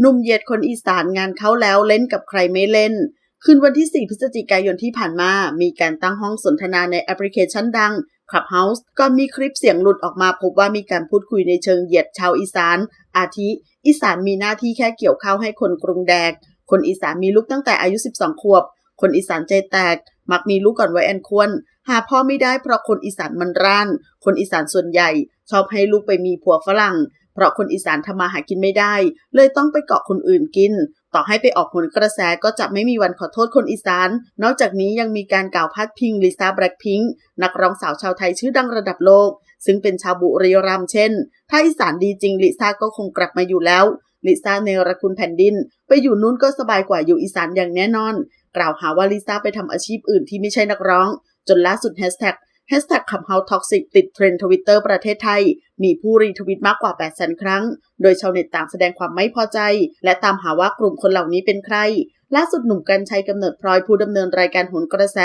หนุ่มเหยียดคนอีสานงานเขาแล้วเล่นกับใครไม่เล่น คืนวันที่ 4 พฤศจิกายนที่ผ่านมา มีการตั้งห้องสนทนาในแอปพลิเคชันดัง Clubhouse ก่อนมีคลิปเสียงหลุดออกมาพบว่ามีการพูดคุยในเชิงเหยียดชาวอีสาน อาทิ อีสานมีหน้าที่แค่เกี่ยวข้าวให้คนกรุงแดก คนอีสานมีลูกตั้งแต่อายุ 12 ขวบ คนอีสานใจแตก มักมีลูกก่อนวัยอันควร หาพ่อไม่ได้เพราะคนอีสานมันร่าน คนอีสานส่วนใหญ่ ชอบให้ลูกไปมีผัวฝรั่ง เพราะคนอีสานทำมาหากินไม่ได้ เลยต้องไปเกาะคนอื่นกิน ต่อให้ไปออกผลกระแสก็จะไม่มีวันขอโทษคนอีสาน นอกจากนี้ยังมีการกล่าวพาดพิงลิซ่าแบล็คพิงค์นักร้องสาวชาวไทยชื่อดังระดับโลก ซึ่งเป็นชาวบุรีรัมย์เช่น ถ้าอีสานดีจริงลิซ่าก็คงกลับมาอยู่แล้วลิซ่าเนรคุณแผ่นดิน ไปอยู่นู้นก็สบายกว่าอยู่อีสานอย่างแน่นอน กล่าวหาว่าลิซ่าไปทำอาชีพอื่นที่ไม่ใช่นักร้อง จนล่าสุดแฮชแท็ก แฮชแท็กขับเฮาท็อกซิกติดเทรนด์ทวิตเตอร์ประเทศไทย มีผู้รีทวิตมากกว่า8 0 0 0 0 ครั้ง โดยชาวเน็ตต่างแสดงความไม่พอใจ และตามหาว่ากลุ่มคนเหล่านี้เป็นใคร ล่าสุดหนุ่มกัญชัยกำเนิดพลอยผู้ดำเนินรายการโหนกระแส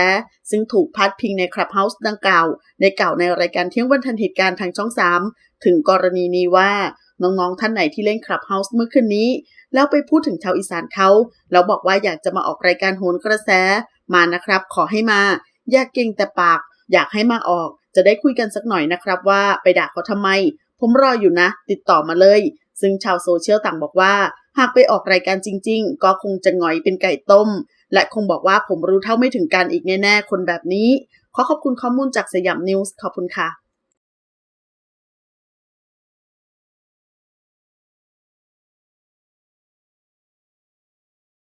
ซึ่งถูกพัดพิงในคลับเฮาส์ดังกล่าว ในเก่าในรายการเที่ยงวันทันเหตุการณ์ทางช่อง 3 ถึงกรณีนี้ว่าน้องๆท่านไหนที่เล่นคลับเฮาส์เมื่อคืนนี้ แล้วไปพูดถึงชาวอีสานเขาแล้วบอกว่าอยากจะมาออกรายการโหนกระแสมานะครับ ขอให้มา อย่าเก่งแต่ปาก อยากให้มาออก จะได้คุยกันสักหน่อยนะครับว่าไปด่าเขาทำไม ผมรออยู่นะ ติดต่อมาเลย ซึ่งชาวโซเชียลต่างบอกว่า หากไปออกรายการจริง ๆ ก็คงจะหงอยเป็นไก่ต้ม และคงบอกว่าผมรู้เท่าไม่ถึงการอีกแน่ๆคนแบบนี้ ขอขอบคุณข้อมูลจากสยามนิวส์ขอบคุณค่ะ